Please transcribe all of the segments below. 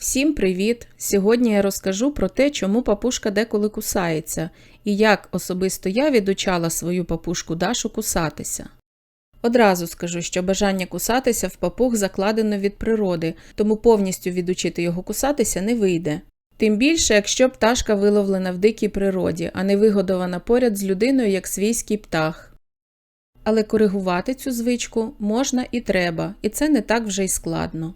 Всім привіт! Сьогодні я розкажу про те, чому папушка деколи кусається, і як особисто я відучала свою папушку Дашу кусатися. Одразу скажу, що бажання кусатися в папуг закладено від природи, тому повністю відучити його кусатися не вийде. Тим більше, якщо пташка виловлена в дикій природі, а не вигодована поряд з людиною як свійський птах. Але коригувати цю звичку можна і треба, і це не так вже й складно.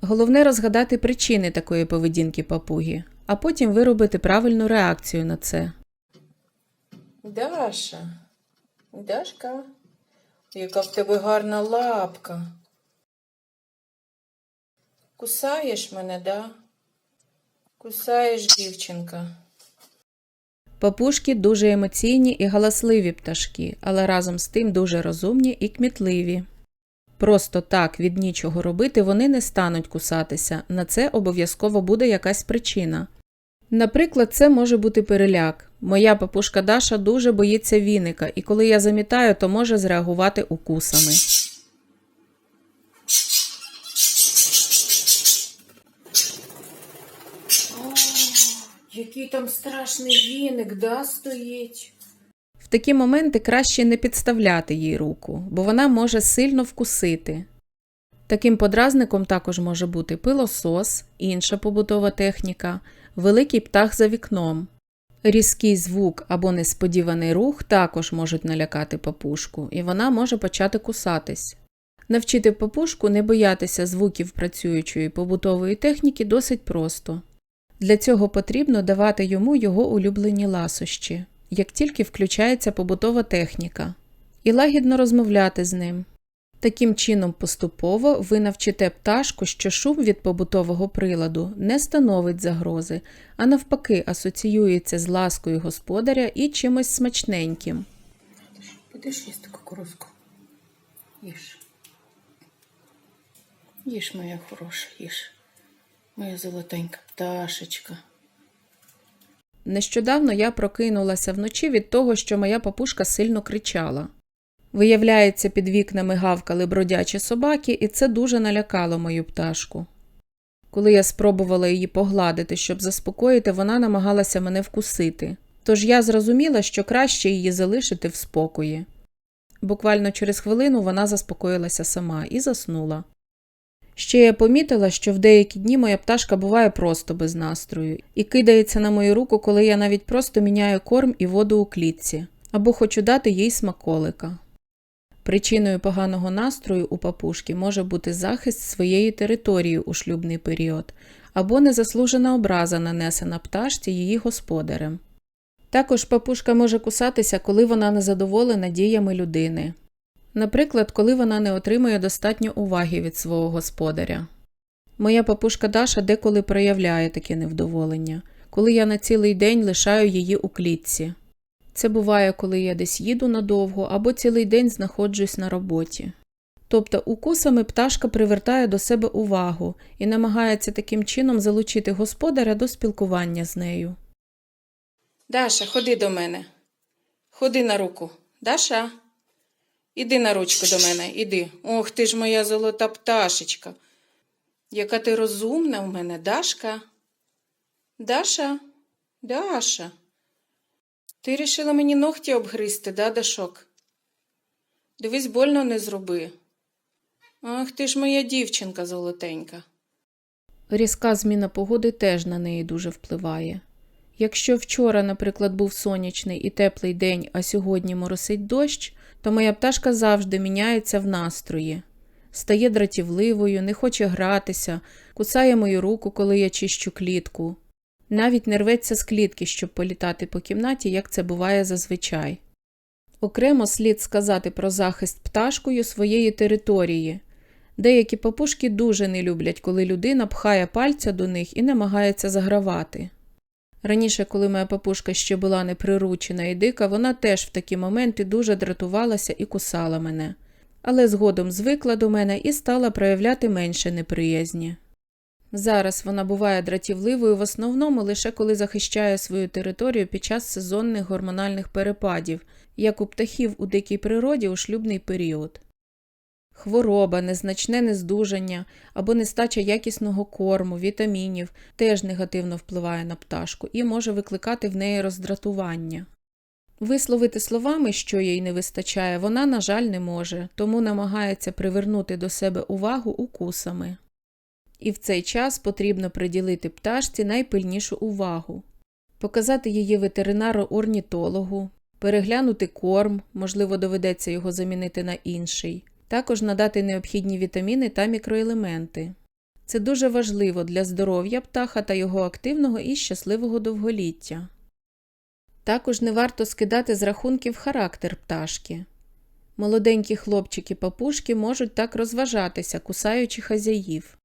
Головне розгадати причини такої поведінки папуги, а потім виробити правильну реакцію на це. Даша, Дашка, яка в тебе гарна лапка. Кусаєш мене, да? Кусаєш, дівчинка. Папушки дуже емоційні і галасливі пташки, але разом з тим дуже розумні і кмітливі. Просто так від нічого робити вони не стануть кусатися, на це обов'язково буде якась причина. Наприклад, це може бути переляк. Моя папушка Даша дуже боїться віника, і коли я замітаю, то може зреагувати укусами. О, який там страшний віник, да, стоїть. Такі моменти краще не підставляти їй руку, бо вона може сильно вкусити. Таким подразником також може бути пилосос, інша побутова техніка, великий птах за вікном. Різкий звук або несподіваний рух також можуть налякати папушку, і вона може почати кусатись. Навчити папушку не боятися звуків працюючої побутової техніки досить просто. Для цього потрібно давати йому його улюблені ласощі, як тільки включається побутова техніка, і лагідно розмовляти з ним. Таким чином, поступово ви навчите пташку, що шум від побутового приладу не становить загрози, а навпаки асоціюється з ласкою господаря і чимось смачненьким. Будеш їсти кукурузку? Їж. Їж, моя хороша, їж. Моя золотенька пташечка. Нещодавно я прокинулася вночі від того, що моя папушка сильно кричала. Виявляється, під вікнами гавкали бродячі собаки, і це дуже налякало мою пташку. Коли я спробувала її погладити, щоб заспокоїти, вона намагалася мене вкусити. Тож я зрозуміла, що краще її залишити в спокої. Буквально через хвилину вона заспокоїлася сама і заснула. Ще я помітила, що в деякі дні моя пташка буває просто без настрою і кидається на мою руку, коли я навіть просто міняю корм і воду у клітці, або хочу дати їй смаколика. Причиною поганого настрою у папушки може бути захист своєї території у шлюбний період або незаслужена образа, нанесена пташці її господарем. Також папушка може кусатися, коли вона незадоволена діями людини. Наприклад, коли вона не отримує достатньо уваги від свого господаря. Моя папушка Даша деколи проявляє таке невдоволення, коли я на цілий день лишаю її у клітці. Це буває, коли я десь їду надовго або цілий день знаходжусь на роботі. Тобто укусами пташка привертає до себе увагу і намагається таким чином залучити господаря до спілкування з нею. Даша, ходи до мене. Ходи на руку. Даша. Іди на ручку до мене, іди. Ох, ти ж моя золота пташечка. Яка ти розумна в мене, Дашка? Даша, Даша. Ти рішила мені ногті обгризти, да, Дашок? Дивись, больно не зроби. Ах, ти ж моя дівчинка золотенька. Різка зміна погоди теж на неї дуже впливає. Якщо вчора, наприклад, був сонячний і теплий день, а сьогодні моросить дощ, то моя пташка завжди міняється в настрої. Стає дратівливою, не хоче гратися, кусає мою руку, коли я чищу клітку. Навіть не рветься з клітки, щоб політати по кімнаті, як це буває зазвичай. Окремо слід сказати про захист пташкою своєї території. Деякі папушки дуже не люблять, коли людина пхає пальця до них і намагається загравати. Раніше, коли моя папушка ще була неприручена і дика, вона теж в такі моменти дуже дратувалася і кусала мене, але згодом звикла до мене і стала проявляти менше неприязні. Зараз вона буває дратівливою в основному лише коли захищає свою територію під час сезонних гормональних перепадів, як у птахів у дикій природі у шлюбний період. Хвороба, незначне нездужання або нестача якісного корму, вітамінів теж негативно впливає на пташку і може викликати в неї роздратування. Висловити словами, що їй не вистачає, вона, на жаль, не може, тому намагається привернути до себе увагу укусами. І в цей час потрібно приділити пташці найпильнішу увагу, показати її ветеринару-орнітологу, переглянути корм, можливо, доведеться його замінити на інший, також надати необхідні вітаміни та мікроелементи. Це дуже важливо для здоров'я птаха та його активного і щасливого довголіття. Також не варто скидати з рахунків характер пташки. Молоденькі хлопчики-папушки можуть так розважатися, кусаючи хазяїв.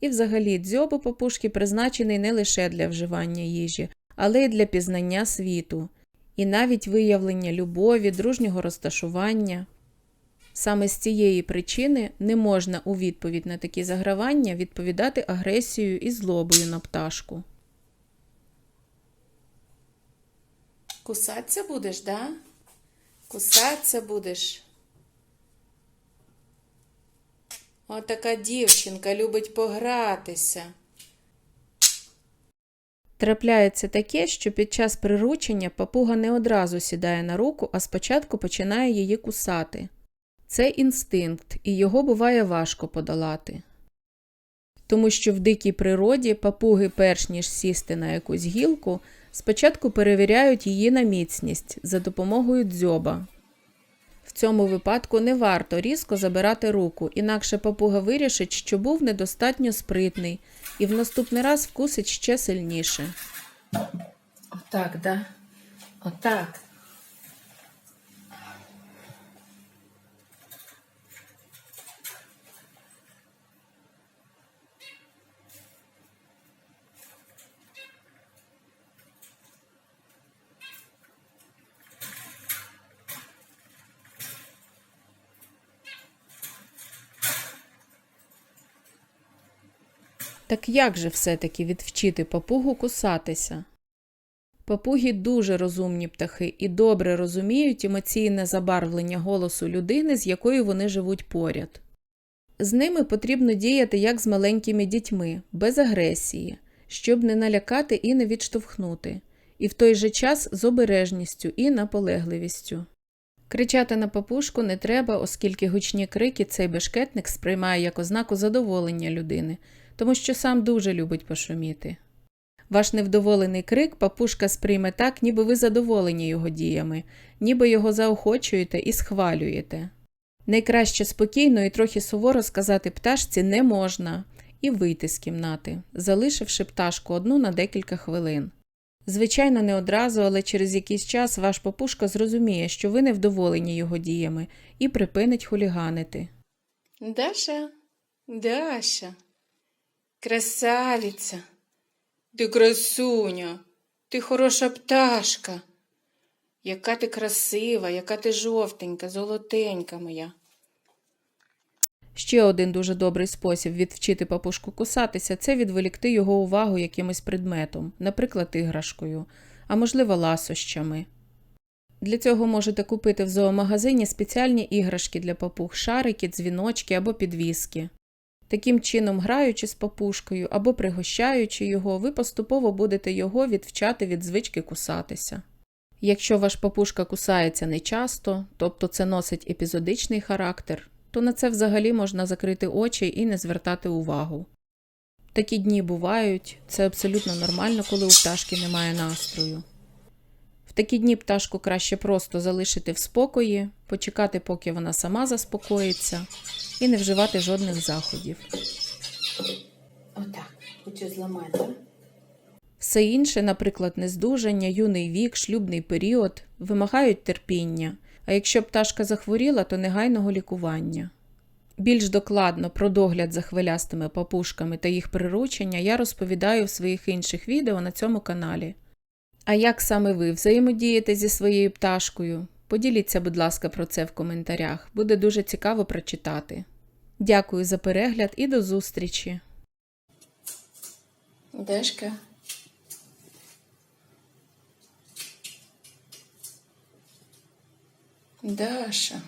І взагалі дзьоб у папушки призначений не лише для вживання їжі, але й для пізнання світу, і навіть виявлення любові, дружнього розташування. Саме з цієї причини не можна у відповідь на такі загравання відповідати агресією і злобою на пташку. Кусатися будеш, да? Кусатися будеш. Отака дівчинка любить погратися. Трапляється таке, що під час приручення папуга не одразу сідає на руку, а спочатку починає її кусати. Це інстинкт, і його буває важко подолати. Тому що в дикій природі папуги, перш ніж сісти на якусь гілку, спочатку перевіряють її на міцність за допомогою дзьоба. В цьому випадку не варто різко забирати руку, інакше папуга вирішить, що був недостатньо спритний, і в наступний раз вкусить ще сильніше. Отак, да? Отак. Так як же все-таки відвчити папугу кусатися? Папуги дуже розумні птахи і добре розуміють емоційне забарвлення голосу людини, з якою вони живуть поряд. З ними потрібно діяти як з маленькими дітьми, без агресії, щоб не налякати і не відштовхнути, і в той же час з обережністю і наполегливістю. Кричати на папушку не треба, оскільки гучні крики цей бешкетник сприймає як ознаку задоволення людини, тому що сам дуже любить пошуміти. Ваш невдоволений крик папушка сприйме так, ніби ви задоволені його діями, ніби його заохочуєте і схвалюєте. Найкраще спокійно і трохи суворо сказати пташці не можна і вийти з кімнати, залишивши пташку одну на декілька хвилин. Звичайно, не одразу, але через якийсь час ваш папушка зрозуміє, що ви невдоволені його діями, і припинить хуліганити. Даша, Даша, красавиця, ти красуня, ти хороша пташка. Яка ти красива, яка ти жовтенька, золотенька моя. Ще один дуже добрий спосіб відвчити папушку кусатися це відволікти його увагу якимось предметом, наприклад, іграшкою, а можливо, ласощами. Для цього можете купити в зоомагазині спеціальні іграшки для папуг, шарики, дзвіночки або підвіски. Таким чином, граючи з папушкою або пригощаючи його, ви поступово будете його відвчати від звички кусатися. Якщо ваш папушка кусається нечасто, тобто це носить епізодичний характер, то на це взагалі можна закрити очі і не звертати увагу. Такі дні бувають, це абсолютно нормально, коли у пташки немає настрою. Такі дні пташку краще просто залишити в спокої, почекати, поки вона сама заспокоїться, і не вживати жодних заходів. Отак, хочу зламати. Все інше, наприклад, нездужання, юний вік, шлюбний період, вимагають терпіння, а якщо пташка захворіла, то негайного лікування. Більш докладно про догляд за хвилястими папушками та їх приручення я розповідаю в своїх інших відео на цьому каналі. А як саме ви взаємодієте зі своєю пташкою? Поділіться, будь ласка, про це в коментарях, буде дуже цікаво прочитати. Дякую за перегляд і до зустрічі! Дешка. Даша.